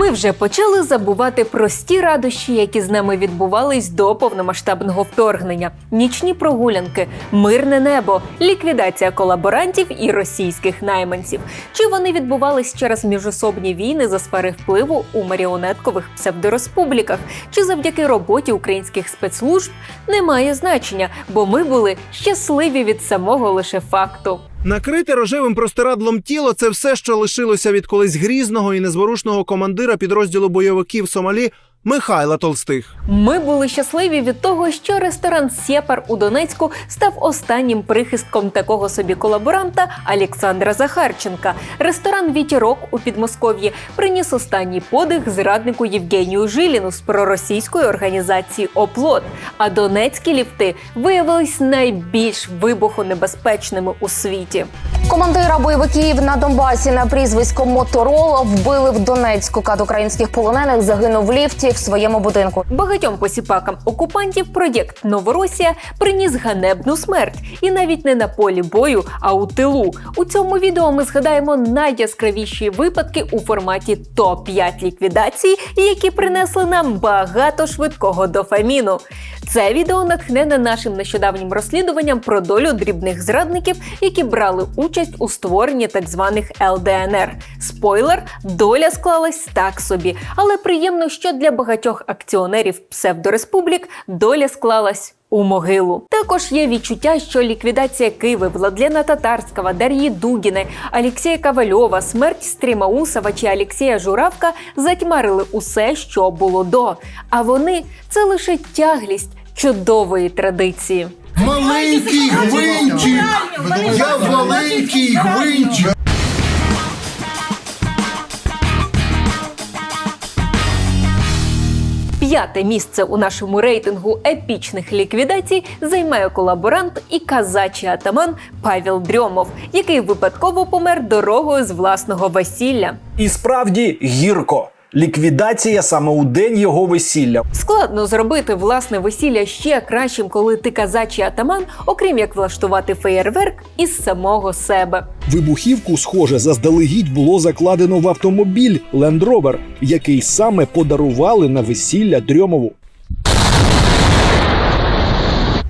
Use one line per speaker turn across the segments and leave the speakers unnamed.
Ми вже почали забувати прості радощі, які з нами відбувались до повномасштабного вторгнення: нічні прогулянки, мирне небо, ліквідація колаборантів і російських найманців. Чи вони відбувались через міжособні війни за сфери впливу у маріонеткових псевдореспубліках, чи завдяки роботі українських спецслужб немає значення, бо ми були щасливі від самого лише факту.
Накрите рожевим простирадлом тіло це все, що лишилося від колись грізного і незворушного командира підрозділу бойовиків Сомалі Михайла Толстих.
Ми були щасливі від того, що ресторан Сєпар у Донецьку став останнім прихистком такого собі колаборанта Олександра Захарченка. Ресторан Вітірок у Підмосков'ї приніс останній подих зраднику Євгенію Жиліну з проросійської організації Оплот. А донецькі ліфти виявились найбільш вибухонебезпечними у світі.
Командира бойовиків на Донбасі на прізвисько Моторола вбили в Донецьку. Кат українських полонених загинув в ліфті в своєму будинку.
Багатьом посіпакам окупантів проєкт Новоросія приніс ганебну смерть, і навіть не на полі бою, а у тилу. У цьому відео ми згадаємо найяскравіші випадки у форматі топ 5 ліквідацій, які принесли нам багато швидкого дофаміну. Це відео натхнене нашим нещодавнім розслідуванням про долю дрібних зрадників, які брали участь у створенні так званих ЛДНР. Спойлер, доля склалась так собі, але приємно, що для багатьох акціонерів псевдореспублік доля склалась. У могилу також є відчуття, що ліквідація Києва, Владлена Татарського, Дар'ї Дугіни, Алексія Ковальова, смерть Стрімаусова чи Алексія Журавка затьмарили усе, що було до. А вони це лише тяглість чудової традиції.
Маленький гвинтик! Я маленький гвинтик!
П'яте місце у нашому рейтингу епічних ліквідацій займає колаборант і казачий атаман Павел Дрьомов, який випадково помер дорогою з власного весілля.
І справді гірко. Ліквідація саме у день його весілля.
Складно зробити власне весілля ще кращим, коли ти казачий атаман, окрім як влаштувати феєрверк із самого себе.
Вибухівку, схоже, заздалегідь було закладено в автомобіль Land Rover, який саме подарували на весілля Дрьомову.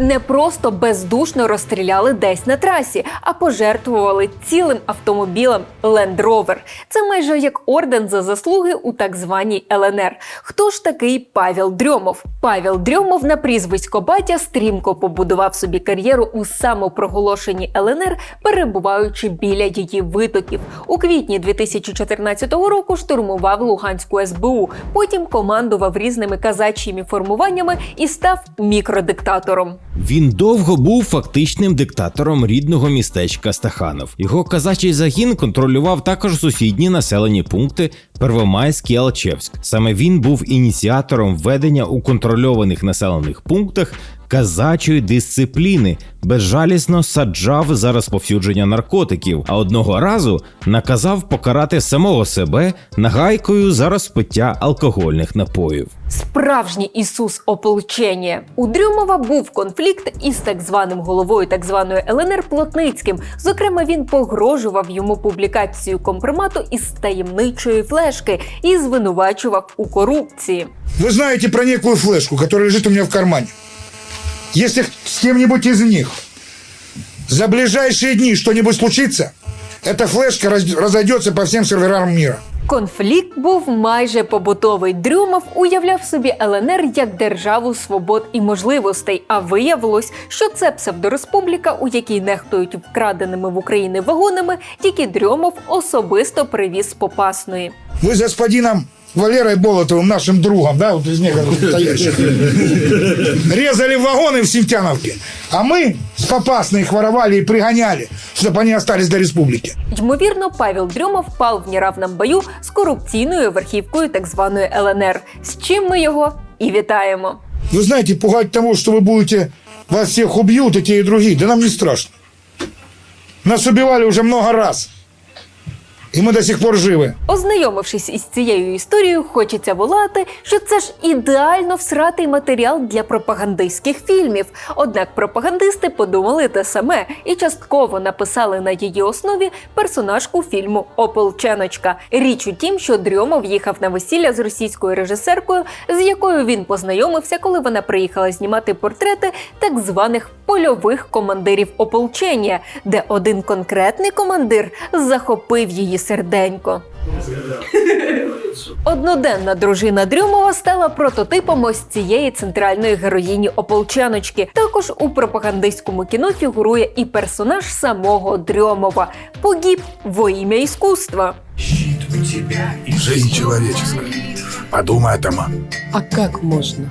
Не просто бездушно розстріляли десь на трасі, а пожертвували цілим автомобілем Land Rover. Це майже як орден за заслуги у так званій ЛНР. Хто ж такий Павел Дрьомов? Павел Дрьомов на прізвисько батя стрімко побудував собі кар'єру у самопроголошеній ЛНР, перебуваючи біля її витоків. У квітні 2014 року штурмував Луганську СБУ. Потім командував різними казачими формуваннями і став мікродиктатором.
Він довго був фактичним диктатором рідного містечка Стаханов. Його казачий загін контролював також сусідні населені пункти Первомайськ і Алчевськ. Саме він був ініціатором введення у контрольованих населених пунктах казачої дисципліни, безжалісно саджав за розповсюдження наркотиків, а одного разу наказав покарати самого себе нагайкою за розпиття алкогольних напоїв.
Справжній Ісус ополчення. У Дрюмова був конфлікт із так званим головою так званої ЛНР Плотницьким. Зокрема, він погрожував йому публікацію компромату із таємничої флешки і звинувачував у корупції.
Вы знаете про некую флешку, которая лежит у меня в кармане. Если с кем-нибудь из них за ближайшие дни что-нибудь случится, эта флешка раз- разойдется по всем серверам мира.
Конфлікт був майже побутовий. Дрюмов уявляв собі ЛНР як державу свобод і можливостей. А виявилось, що це псевдореспубліка, у якій нехтують вкраденими в Україні вагонами, які Дрьомов особисто привіз з Попасної.
Ви з господином Валерой Болотовым, нашим другом, да, вот из них стоящих, резали вагоны в Синтяновке, а мы с Попасной их воровали и пригоняли, чтобы они остались до республики.
Ймовірно, Павел Дрьомов впав в неравному бою з корупційною верхівкою так званої ЛНР. З чим ми його і вітаємо.
Вы знаете, пугать того, что вы будете, вас всех убьют, и те, и другие, да нам не страшно. Нас убивали уже много раз. И мы до сих пор живы.
Ознайомившись із цією історією, хочеться волати, що це ж ідеально всратий матеріал для пропагандистських фільмів. Однак пропагандисти подумали те саме і частково написали на її основі персонажку фільму Ополченочка. Річ у тім, що Дрьомов їхав на весілля з російською режисеркою, з якою він познайомився, коли вона приїхала знімати портрети так званих польових командирів ополчення, де один конкретний командир захопив її серденько. Одноденна дружина Дрюмова стала прототипом ось цієї центральної героїні ополченочки. Також у пропагандистському кіно фігурує і персонаж самого Дрьомова погиб во ім'я іскусства.
Жизнь человеческая. Подумай, атаман.
А как можно?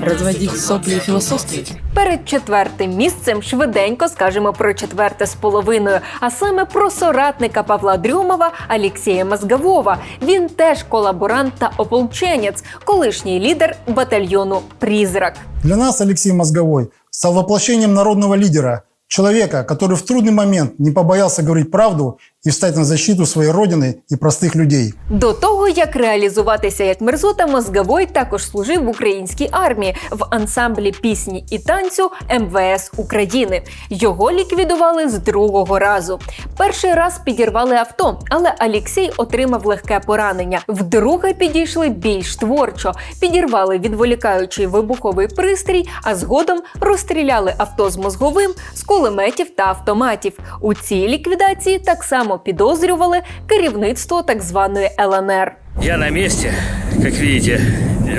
Разводить сопли и философствовать?
Перед четвертим місцем швиденько скажемо про четверте з половиною, а саме про соратника Павла Дрюмова Алексія Мозгового. Він теж колаборант та ополченець, колишній лідер батальйону Призрак.
Для нас Алексей Мозговой стал воплощением народного лидера, человека, который в трудный момент не побоялся говорить правду и встать на защиту своей родины и простых людей.
До того як реалізуватися як мерзота, Мозговой також служив в українській армії в ансамблі пісні і танцю МВС України. Його ліквідували з другого разу. Перший раз підірвали авто, але Алексій отримав легке поранення. Вдруге підійшли більш творчо, підірвали відволікаючий вибуховий пристрій, а згодом розстріляли авто з мозговим з кулеметів та автоматів. У цій ліквідації так само підозрювали керівництво так званої ЛНР.
Я на месте, как видите,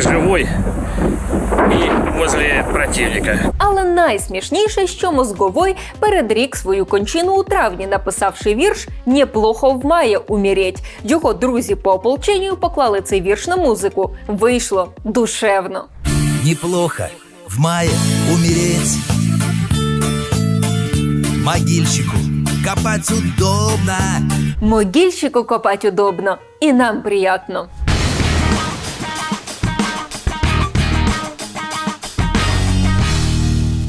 живой и возле противника.
Але найсмішніше, що мозговой передрік свою кончину у травні, написавши вірш «Неплохо в має умереть». Його друзі по ополченню поклали цей вірш на музику. Вийшло душевно.
Неплохо в мае умереть. Могильщику копать удобно.
Могильщику копать удобно, і нам приятно.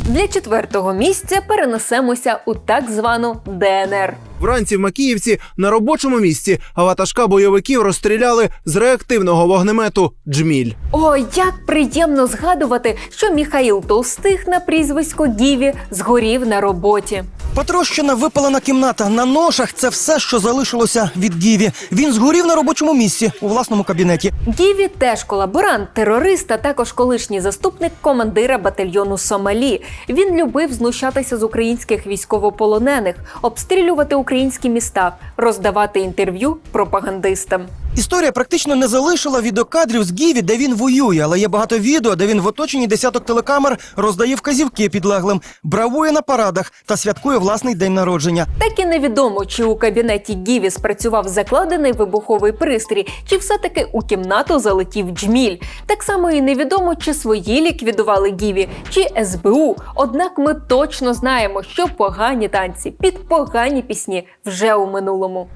Для четвертого місця перенесемося у так звану ДНР.
Вранці в Макіївці на робочому місці ватажка бойовиків розстріляли з реактивного вогнемету Джміль.
О, як приємно згадувати, що Міхаїл Толстих на прізвисько Гіві згорів на роботі.
Потрощена випалена кімната на ношах це все, що залишилося від Гіві. Він згорів на робочому місці у власному кабінеті.
Гіві теж колаборант, терорист, а також колишній заступник командира батальйону Сомалі. Він любив знущатися з українських військовополонених, обстрілювати українські міста, роздавати інтерв'ю пропагандистам.
Історія практично не залишила відеокадрів з Гіві, де він воює, але є багато відео, де він в оточенні десяток телекамер роздає вказівки підлеглим, бравує на парадах та святкує власний день народження.
Так і невідомо, чи у кабінеті Гіві спрацював закладений вибуховий пристрій, чи все-таки у кімнату залетів джміль. Так само і невідомо, чи свої ліквідували Гіві, чи СБУ. Однак ми точно знаємо, що погані танці під погані пісні вже у минулому.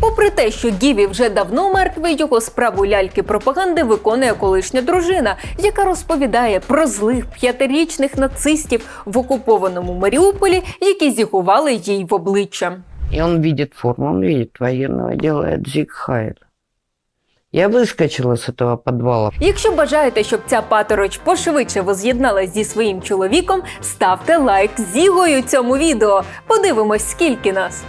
Попри те, що Гіві вже давно мертвий, його справу ляльки пропаганди виконує колишня дружина, яка розповідає про злих п'ятирічних нацистів в окупованому Маріуполі, які зігували їй в обличчя.
І он бачить форму, він бачить воєнного, зиг Хайль. Я вискочила з цього подвала.
Якщо бажаєте, щоб ця патороч пошвидше воз'єдналась зі своїм чоловіком, ставте лайк зігою цьому відео. Подивимось, скільки нас.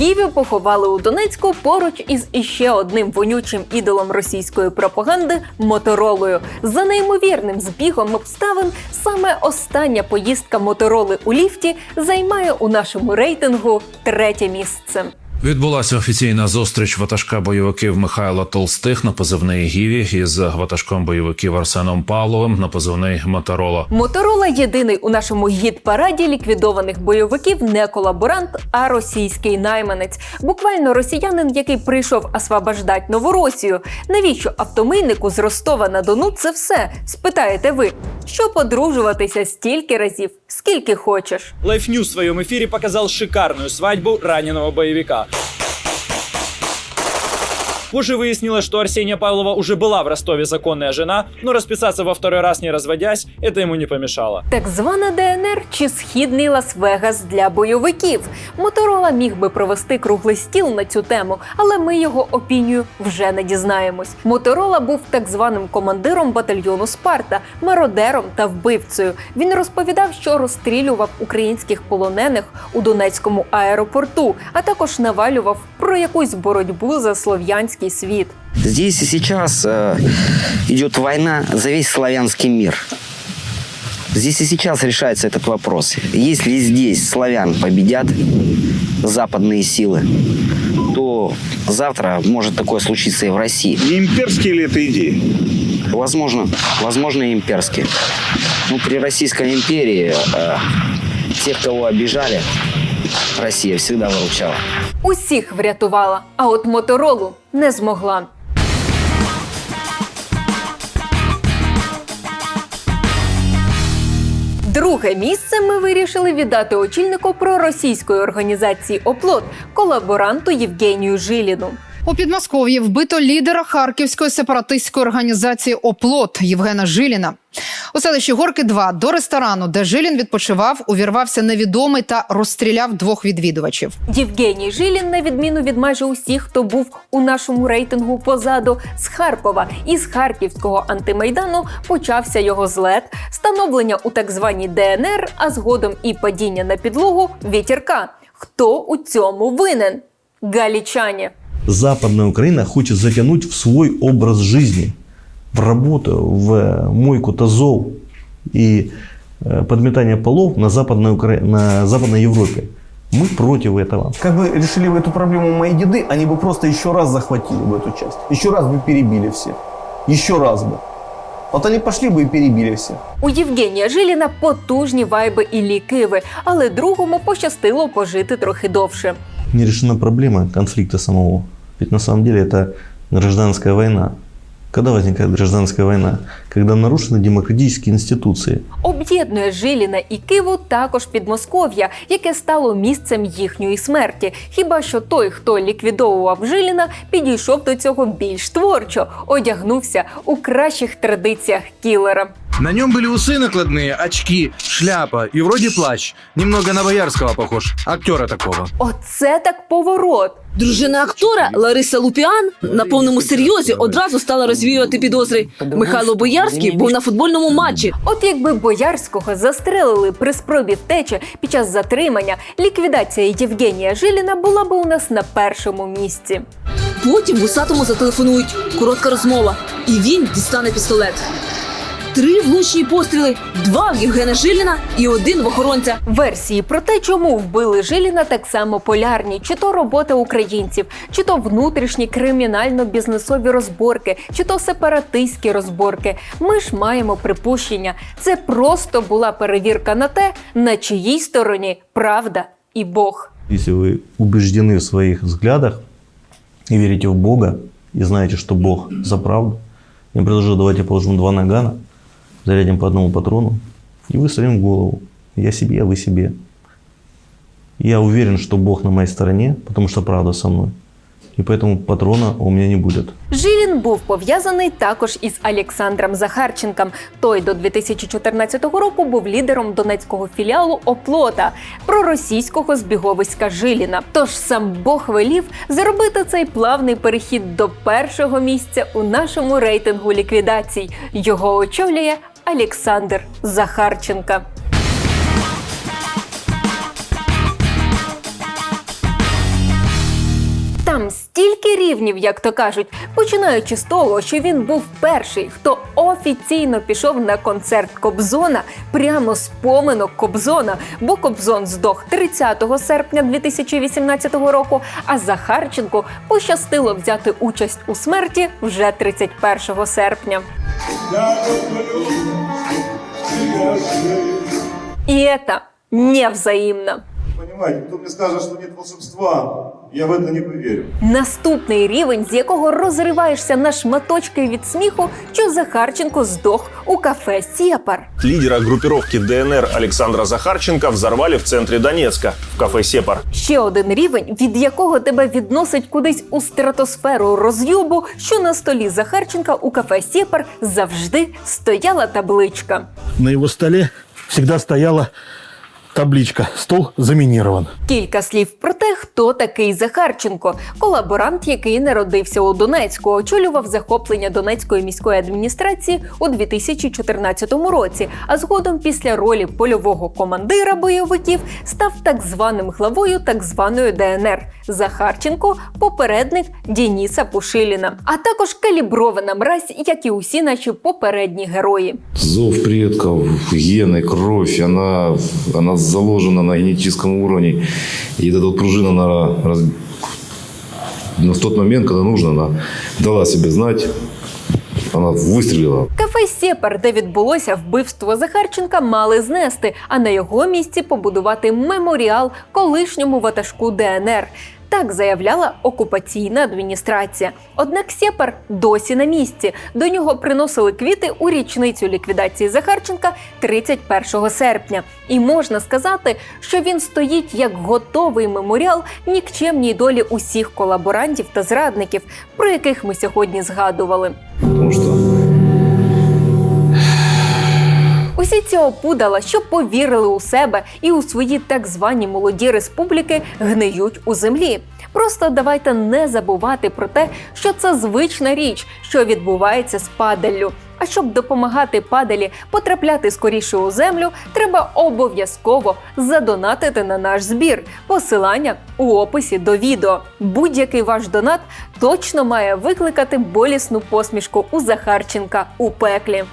Гіві поховали у Донецьку поруч із іще одним вонючим ідолом російської пропаганди Моторолою. За неймовірним збігом обставин саме остання поїздка Мотороли у ліфті займає у нашому рейтингу третє місце.
Відбулася офіційна зустріч ватажка бойовиків Михайла Толстих на позивний Гіві із ватажком бойовиків Арсеном Павловим на позивний Моторола.
Моторола єдиний у нашому гід-параді ліквідованих бойовиків не колаборант, а російський найманець. Буквально росіянин, який прийшов освобождать Новоросію. Навіщо автомийнику з Ростова на Дону це все? Спитаєте ви, що подружуватися стільки разів, скільки хочеш.
Life News в своем эфире показал шикарную свадьбу раненого боевика. Позже выяснилось, что Арсения Павлова уже была в Ростове законная жена, но расписаться во второй раз не разводясь, это ему не помешало.
Так звана ДНР чи східний Лас-Вегас для бойовиків. Моторола міг би провести круглий стіл на цю тему, але ми його опінію вже не дізнаємось. Моторола був так званим командиром батальйону Спарта, мародером та вбивцею. Він розповідав, що розстрілював українських полонених у Донецькому аеропорту, а також навалював про якусь боротьбу за Слов'янський світ.
Здесь и сейчас э, идет война за весь славянский мир. Здесь и сейчас решается этот вопрос. Если здесь славян победят западные силы, то завтра может такое случиться и в России.
Не имперские ли это идеи?
Возможно, возможно и имперские. Ну, при Российской империи э, тех, кого обижали, Россия завжди выручала.
Усіх врятувала, а от моторолу не змогла. Друге місце ми вирішили віддати очільнику проросійської організації Оплот колаборанту Євгенію Жиліну.
У Підмосков'ї вбито лідера харківської сепаратистської організації Оплот Євгена Жиліна. У селищі Горки 2 до ресторану, де Жилін відпочивав, увірвався невідомий та розстріляв двох відвідувачів.
Євгеній Жилін, на відміну від майже усіх, хто був у нашому рейтингу позаду з Харкова і з харківського антимайдану почався його злет, становлення у так званій ДНР, а згодом і падіння на підлогу вітірка. Хто у цьому винен? Галічані
Западная Украина хочет затянуть в свой образ жизни, в работу, в мойку тазов и э, подметание полов на Западной, Укра... на Западной Европе. Мы против этого.
Как бы решили бы эту проблему мои деды, они бы просто еще раз захватили бы эту часть. Еще раз бы перебили всех. Еще раз бы. Вот они пошли бы и перебили всех.
У Євгенія Жиліна потужні вайби і лікиви, але другому пощастило пожити трохи довше.
Не решена проблема конфликта самого. Ведь на самом деле это гражданская война. Когда возникает гражданская война? Когда нарушены демократические институции.
Об'єднує Жиліна і Киву також Підмосков'я, яке стало місцем їхньої смерті. Хіба що той, хто ліквідовував Жиліна, підійшов до цього більш творчо, одягнувся у кращих традиціях кілера.
На нем были усы накладные, очки, шляпа и вроде плащ. Немного на Боярского похож, актера такого.
Оце так поворот.
Дружина актора Лариса Лупіан на повному серйозі одразу стала розвіювати підозри. Михайло Боярський був на футбольному матчі.
От якби Боярського застрелили при спробі втечі під час затримання, ліквідація Євгенія Жиліна була би у нас на першому місці.
Потім вусатому зателефонують. Коротка розмова. І він дістане пістолет. Три влучні постріли, два в Євгена Жиліна і один в охоронця.
Версії про те, чому вбили Жиліна, так само полярні: чи то робота українців, чи то внутрішні кримінально-бізнесові розборки, чи то сепаратистські розборки. Ми ж маємо припущення. Це просто була перевірка на те, на чиїй стороні правда і Бог.
Если вы убеждены в своих взглядах и верите в Бога, и знаете, что Бог за правду, я предложу, давайте положим два нагана, зарядим по одному патрону и выстрелим в голову. Я себе, а вы себе. Я уверен, что Бог на моей стороне, потому что правда со мной. И поэтому патрона у меня не будет.
Жилін був пов'язаний також із Олександром Захарченком. Той до 2014 року був лідером донецького філіалу Оплота проросійського збіговиська Жиліна. Тож сам Бог велів зробити цей плавний перехід до першого місця у нашому рейтингу ліквідацій. Його очолює Олександр Захарченка. Стільки рівнів, як то кажуть, починаючи з того, що він був перший, хто офіційно пішов на концерт Кобзона прямо з поминок Кобзона, бо Кобзон здох 30 серпня 2018 року. А Захарченку пощастило взяти участь у смерті вже 31 серпня. І це невзаимно.
Понимаете, кто мне скажет, что нет волшебства,
я в это не поверю.
Наступний рівень, з якого розриваєшся на шматочки від сміху, що Захарченко здох у кафе Сєпар.
Лидера группировки ДНР Александра Захарченко взорвали в центре Донецка, в кафе «Сепар».
Ще один рівень, від якого тебе відносить кудись у стратосферу роз'юбу, що на столі Захарченка у кафе Сєпар завжди стояла табличка.
На его столе всегда стояла табличка «Стол заминирован».
Кілька слів про те, хто такий Захарченко, колаборант, який народився у Донецьку, очолював захоплення Донецької міської адміністрації у 2014 році. А згодом, після ролі польового командира бойовиків, став так званим главою так званої ДНР. Захарченко попередник Дініса Пушиліна, а також калібрована мразь, як і усі наші попередні герої.
Зов предков, гены, кровь, она, она заложена на генетическом уровне. И эта вот пружина, на, но тот момент, когда нужно, она дала себе знать, вона вистрілила.
Кафе Сєпар, де відбулося вбивство Захарченка, мали знести, а на його місці побудувати меморіал колишньому ватажку ДНР. Так заявляла окупаційна адміністрація. Однак Сєпар досі на місці. До нього приносили квіти у річницю ліквідації Захарченка 31 серпня. І можна сказати, що він стоїть як готовий меморіал нікчемній долі усіх колаборантів та зрадників, про яких ми сьогодні згадували.
Потому что
Усі ці опудала, що повірили у себе і у свої так звані молоді республіки, гниють у землі. Просто давайте не забувати про те, що це звична річ, що відбувається з падаллю. А щоб допомагати падалі потрапляти скоріше у землю, треба обов'язково задонатити на наш збір. Посилання у описі до відео. Будь-який ваш донат точно має викликати болісну посмішку у Захарченка у пеклі.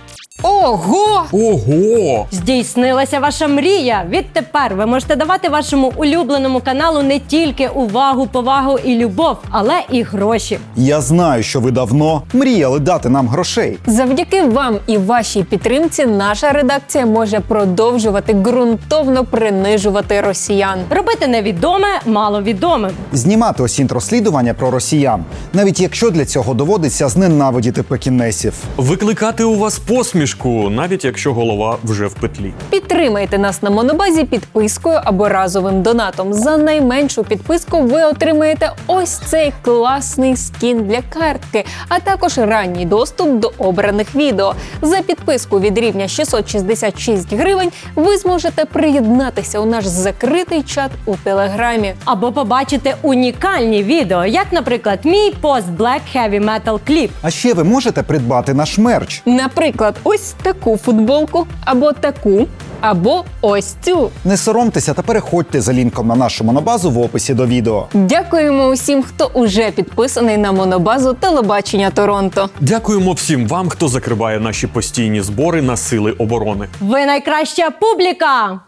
Ого!
Ого!
Здійснилася ваша мрія. Відтепер ви можете давати вашому улюбленому каналу не тільки увагу, повагу і любов, але і гроші.
Я знаю, що ви давно мріяли дати нам грошей.
Завдяки вам і вашій підтримці наша редакція може продовжувати ґрунтовно принижувати росіян.
Робити невідоме маловідомим.
Знімати осінь розслідування про росіян, навіть якщо для цього доводиться зненавидіти пекінесів.
Викликати у вас посмішку, навіть якщо голова вже в петлі.
Підтримайте нас на монобазі підпискою або разовим донатом. За найменшу підписку ви отримаєте ось цей класний скін для картки, а також ранній доступ до обраних відео. За підписку від рівня 666 гривень ви зможете приєднатися у наш закритий чат у телеграмі.
Або побачити унікальні відео, як, наприклад, мій пост Black Heavy Metal кліп.
А ще ви можете придбати наш мерч.
Наприклад, ось таку футболку, або таку, або ось цю.
Не соромтеся та переходьте за лінком на нашу монобазу в описі до відео.
Дякуємо усім, хто уже підписаний на монобазу телебачення Торонто.
Дякуємо всім вам, хто закриває наші постійні збори на сили оборони.
Ви найкраща публіка!